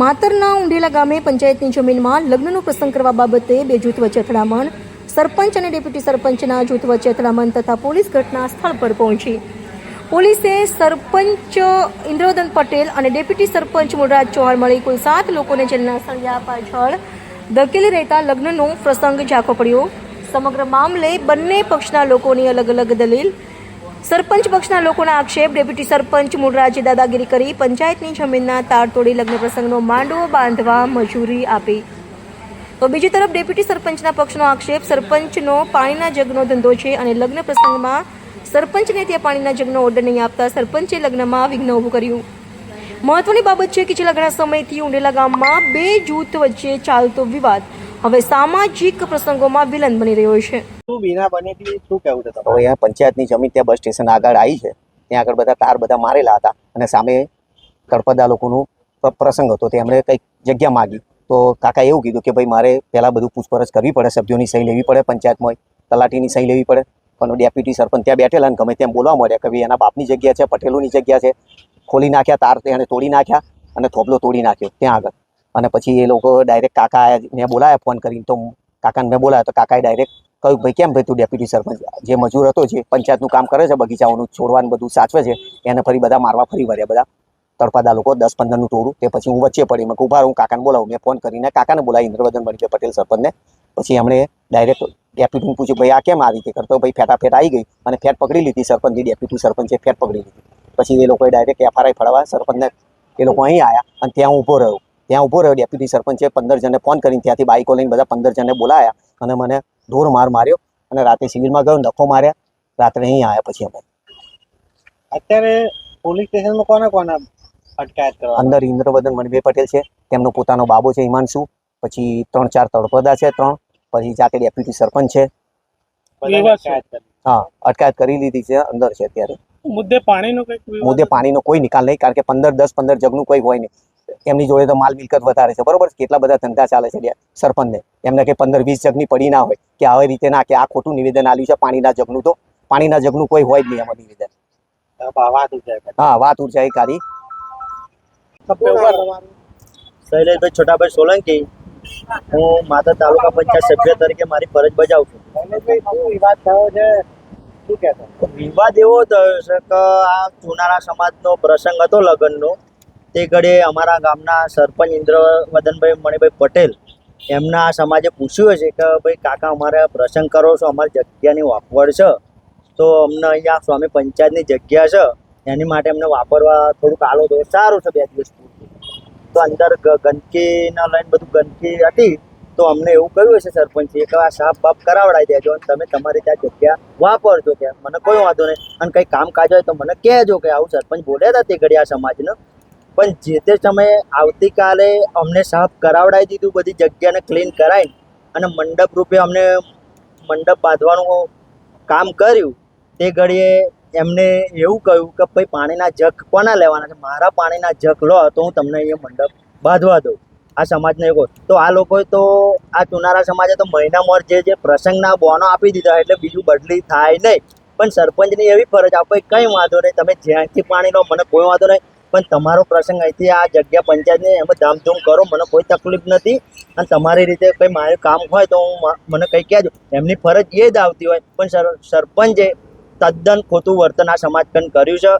માતરના ઉંડેલા ગામે પંચાયતની જમીનમાં લગ્નનો પ્રસંગ કરવા બાબતે બે જૂથ વચ્ચે અથડામણ. સરપંચ અને ડેપ્યુટી સરપંચના જૂથ વચ્ચે અથડામણ તથા પોલીસ ઘટના સ્થળ પર પહોંચી. પોલીસે સરપંચ ઇન્દ્રવદન પટેલ અને ડેપ્યુટી સરપંચ મુરરાજ ચૌહાણ મળી કુલ સાત લોકોને જેલના સળિયા પાછળ ધકેલી રહેતા લગ્નનો પ્રસંગ ઝાંખો પડ્યો. સમગ્ર મામલે બંને પક્ષના લોકોની અલગ અલગ દલીલ સરપંચ પક્ષના લોકોના આક્ષેપ, ડેપ્યુટી સરપંચ મૂળરાજે દાદાગીરી કરી, પંચાયતની જમીનના તાર તોડી લગ્ન પ્રસંગનો માંડવો બાંધવા મજૂરી આપી. તો બીજી તરફ ડેપ્યુટી સરપંચના પક્ષનો આક્ષેપ, સરપંચનો પાણીના જગનો ધંધો છે અને લગ્ન પ્રસંગમાં સરપંચને ત્યાં પાણીના જગનો ઓર્ડર નહીં આપતા સરપંચે લગ્નમાં વિઘ્ન ઊભું કર્યું. મહત્વની બાબત છે કે છેલ્લા ઘણા સમયથી ઉંડેલા ગામમાં બે જૂથ વચ્ચે ચાલતો વિવાદ. હવે સામાજિક પ્રસંગોમાં વિલન બની રહ્યો છે. શું વિના બની હતી શું કહેવું છે તમારું? અહીંયા પંચાયતની જમીન ત્યાં બસ સ્ટેશન આગળ આવી છે. ત્યાં આગળ બધા તાર બધા મારેલા હતા અને સામે તળપદા લોકોનું પ્રસંગ હતો. તે એમણે કંઈક જગ્યા માગી. તો કાકા એવું કીધું કે ભાઈ, મારે પહેલાં બધું પૂછપરછ કરવી પડે, સભ્યોની સહી લેવી પડે પંચાયતમાં, તલાટીની સહી લેવી પડે. પણ ડેપ્યુટી સરપંચ ત્યાં બેઠેલા ને ગમે તેમ બોલવા મળ્યા કે ભાઈ, એના બાપની જગ્યા છે, પટેલોની જગ્યા છે. ખોલી નાખ્યા તાર તેને તોડી નાખ્યા અને થોબલો તોડી નાખ્યો ત્યાં આગળ. અને પછી એ લોકો ડાયરેક્ટ કાકા મેં બોલાયા ફોન કરીને. તો કાકાને મેં બોલાયા તો કાકાએ ડાયરેક્ટ કહ્યું, ભાઈ, કેમ ભાઈ તું ડેપ્યુટી સરપંચ? જે મજૂર હતો, જે પંચાયતનું કામ કરે છે, બગીચાઓનું છોડવાનું બધું સાચવે છે, એને ફરી બધા મારવા ફરી વર્યા બધા. તળપાદા લોકો દસ પંદરનું ટોળું તે પછી હું વચ્ચે પડી. મેં ઊભા હું કાકાને બોલાવું. મેં ફોન કરીને કાકાને બોલાવી, ઇન્દ્રવદન બની પટેલ સરપંચને. પછી એમણે ડાયરેક્ટ ડેપ્યુટીને પૂછ્યું, ભાઈ, આ કેમ આ રીતે કરતો? ભાઈ ફેટા ફેટ આવી ગઈ. અને ફેટ પકડી લીધી સરપંચની ડેપ્યુટી સરપંચે ફેટ પકડી લીધી. પછી એ લોકોએ ડાયરેક્ટ એફઆરઆઈ ફળવા સરપંચને, એ લોકો અહીં આવ્યા અને ત્યાં હું ઊભો રહ્યો. ત્યાં ઊભો રહ્યો ડેપ્યુટી સરપંચે પંદર જણને ફોન કરીને ત્યાંથી બાઈકો લઈને બધા પંદર જણને બોલાયા અને મને ધોર માર માર્યો અને રાતે સિવિલમાં ગયો નખો માર્યા. રાત્રે અહીં આવ્યા પછી અમે. અત્યારે પોલીસ સ્ટેશનમાં કોને કોને અટકાયત કરવા અંદર ઇન્દ્રવદન મણિભાઈ પટેલ છે તેમનો પોતાનો બાબો છે હિમાંશુ. પછી ત્રણ ચાર તળપદા છે ત્રણ. પછી જાતે ડેપ્યુટી સરપંચ છે. હા અટકાયત કરી લીધી છે અંદર છે અત્યારે. મુદ્દે પાણીનો મુદ્દે પાણીનો કોઈ નિકાલ નહીં કારણ કે પંદર દસ પંદર જગનું કોઈ હોય નહીં. એમની જોડે તો માલ મિલકત વધારે છે બરોબર? કેટલા બધા ધંધા ચાલે છે સરપંચને. એમને કે પંદર વીસ જગની પડી ના હોય કે આવી રીતે ના કે આ ખોટું નિવેદન આવ્યું છે પાણીના જગનું તો. પાણીના જગનું કોઈ હોય જ નહીં એમાં નિવેદન. હા વાત ઉર્જાઈ કાઢી શૈલેષભાઈ છોટાભાઈ સોલંકી હું માતા તાલુકા પંચાયત સભ્ય તરીકે મારી ફરજ બજાવું છું. વિવાદ થયો છે? વિવાદ એવો થયો છે કે આ ચુનારા સમાજનો પ્રસંગ હતો લગ્નનો. તે ઘડે અમારા ગામના સરપંચ ઇન્દ્ર મદનભાઈ મણિભાઈ પટેલ એમના સમાજે પૂછ્યું છે કે, ભાઈ, કાકા, અમારે પ્રસંગ કરો છો, અમારી જગ્યાની વાપવડ છે. તો અમને અહીંયા સ્વામી પંચાયતની જગ્યા છે. એની માટે અમને વાપરવા થોડુંક આલો દો. સારું છે, બે દિવસ તો અંદર ગંદકીના લઈને બધું ગંદકી હતી. તો અમને એવું કહ્યું હશે સરપંચે કે, આ સાફ બાફ કરાવડાવી દેજો અને તમે તમારી ત્યાં જગ્યા વાપરજો કે, મને કોઈ વાંધો નહીં. અને કંઈ કામકાજ હોય તો મને કહેજો કે, આવું સરપંચ બોલ્યા હતા તે ઘડી આ સમાજને. પણ જે તે સમયે આવતીકાલે અમને સાફ કરાવડાવી દીધું, બધી જગ્યાને ક્લીન કરાવીને અને મંડપ રૂપે અમને મંડપ બાંધવાનું કામ કર્યું. તે ઘડીએ એમને એવું કહ્યું કે, ભાઈ, પાણીના જગ કોના લેવાના છે? મારા પાણીના જગ લો, તો હું તમને એ મંડપ બાંધવા દઉં. આ સમાજને એવું તો આ લોકોએ તો, આ ચુનારા સમાજે તો મહિનામાં જે જે પ્રસંગના બોનો આપી દીધા એટલે બીજું બદલી થાય નહીં. પણ સરપંચની એવી ફરજ આપો કંઈ વાંધો નહીં. તમે જ્યાંથી પાણી લો, મને કોઈ વાંધો નહીં. પણ તમારો પ્રસંગ અહીંથી આ જગ્યા પંચાયતની એમાં ધામધૂમ કરો, મને કોઈ તકલીફ નથી. અને તમારી રીતે કંઈ મારું કામ હોય તો હું મને કંઈ કહેજો. એમની ફરજ એ જ આવતી હોય. પણ સર, સરપંચે તદ્દન ખોટું વર્તન આ સમાજ પણ કર્યું છે.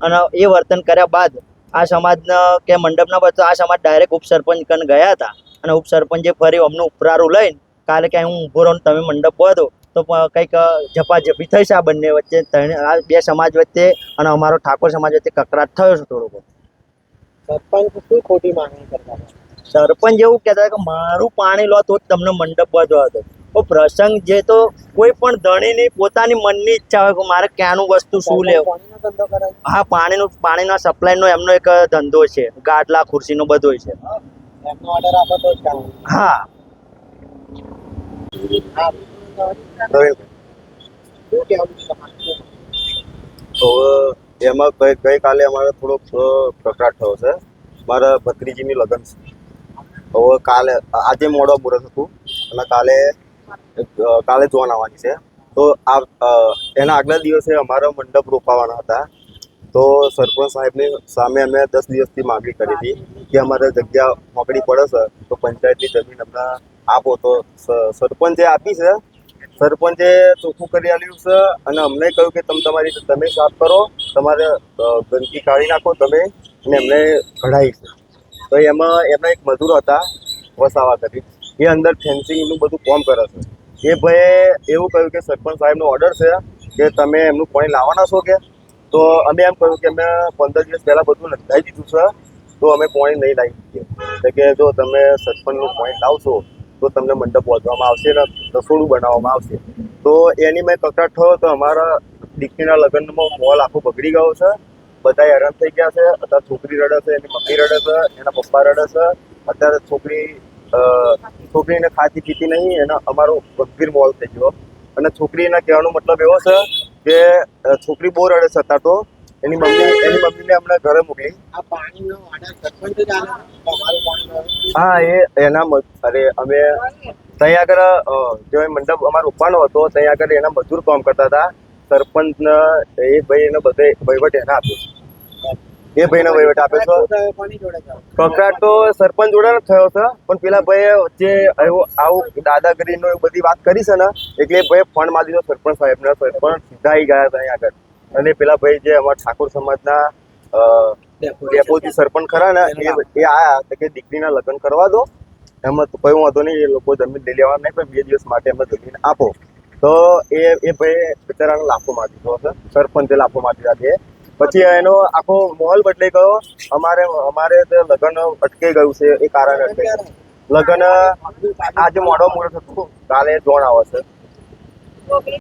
અને એ વર્તન કર્યા બાદ આ સમાજના કે મંડપના બસ આ સમાજ ડાયરેક્ટ ઉપસરપંચ કન ગયા હતા. અને ઉપસરપંચે ફરી અમનું ઉપરારું લઈને કાલે ક્યાંય હું ઊભો રહું તમે મંડપ બાંધો તો કંઈક ઝપાઝપી થઈ છે આ બંને વચ્ચે. આ બે સમાજ વચ્ચે અને અમારો ઠાકોર સમાજ વચ્ચે કકરાટ થયો છે થોડોક. સરપંચ શું ખોટી માંગણી કરતા સરપંચ એવું કહેતા કે મારું પાણી લો તો તમને મંડપ બાંધવા હતો તો પ્રસંગ જે તો કોઈ પણ ધણીની પોતાની મનની ઈચ્છા હોય કે મારે ક્યાંનું વસ્તુ શું લેવું? હા પાણીનું પાણીના સપ્લાયનો એમનો એક ધંધો છે. ગાડલા ખુરશીનો બધો છે. હા. તો એમાં ગઈ ગઈકાલે અમારે થોડોક પ્રકરાટ થયો છે. મારા ભત્રીજીની લગ્ન છે. હવે કાલે, આજે મોડો મુહૂર્ત હતું. અને કાલે કાલે જોવા આવવાની છે. તો આ એના આગલા દિવસે અમારા મંડપ રોપાવાના હતા. તો સરપંચ સાહેબની સામે અમે દસ દિવસથી માગણી કરી હતી કે અમારે જગ્યા મોકડી પડે છે. તો પંચાયતની જમીન અમને આપો. તો સરપંચે આપી છે. સરપંચે ચોખ્ખું કરી આવ્યું છે અને અમને કહ્યું કે તમે તમારી તમે સાફ કરો, તમારે ગંદકી કાઢી નાખો તમે અને એમને કઢાવી છે. તો એમાં એમના એક મજૂર હતા, વસાવા કરી. એ અંદર ફેન્સિંગનું બધું કામ કરે છે. એ ભાઈએ એવું કહ્યું કે સરપંચ સાહેબનો ઓર્ડર છે કે તમે એમનું પાણી લાવવાના છો કે? તો અમે એમ કહ્યું કે અમે પંદર દિવસ પહેલાં બધું લખાઈ દીધું છે, તો અમે પાણી નહીં લાવી શકીએ. એટલે કે જો તમે સરપંચનું પાણી લાવશો તો તમને મંડપ બાંધવામાં આવશે ને રસોડું બનાવવામાં આવશે. તો એની મેં કકડાટ થયો તો અમારા દીકરીના લગ્નમાં મોલ આખો બગડી ગયો છે. બધા હેરાન થઈ ગયા છે. અત્યારે છોકરી રડે છે, એની મમ્મી રડે છે, એના પપ્પા રડે છે. અત્યારે છોકરી છોકરીને ખાતી પીતી નહીં, એનો અમારો ગંભીર મોલ થઈ ગયો. અને છોકરીના કહેવાનો મતલબ એવો છે કે છોકરી બહુ રડે છે અત્યારે તો. એની મમ્મી એની મમ્મીને હમણાં ઘરે મોકલી. આ પાણીનો સરપંચ પાણી હા એ એના અરે અમે ત્યાં આગળ જે મંડપ અમારો ઉપવાનો હતો ત્યાં આગળ એના મજૂર કામ કરતા હતા. સરપંચને એ ભાઈ એને બધે વહીવટ એને આપ્યો એ ભાઈને વહીવટ આપ્યો છે. કકડાટ તો સરપંચ જોડે થયો છે પણ પેલા ભાઈએ વચ્ચે આવું દાદાગીરીનો બધી વાત કરી છે ને એટલે ભાઈ ફંડમાં દીધો સરપંચ સાહેબને સરપંચ સીધા આવી ગયા હતા અહીંયા આગળ. અને પેલા ભાઈ જે અમારા ઠાકોર સમાજના અ, ડેપોજી સરપંચ ખરા ને એ આયા કે દીકરીના લગ્ન કરવા દો. એમાં તો કોઈ વાંધો નહીં એ લોકો જમીન લઈ લેવા નહીં પણ બે દિવસ માટે એમને જમીન આપો. તો એ એ ભાઈ બિચારાને લાફો મારી દીધો હશે સરપંચે લાફો મારી દીધા છે. પછી એનો આખો માહોલ બદલાઈ ગયો. અમારે અમારે લગ્ન અટકી ગયું છે એ કારણે અટકાઈ લગ્ન આજે મોડો મોડો થતું. કાલે જોણ આવે છે.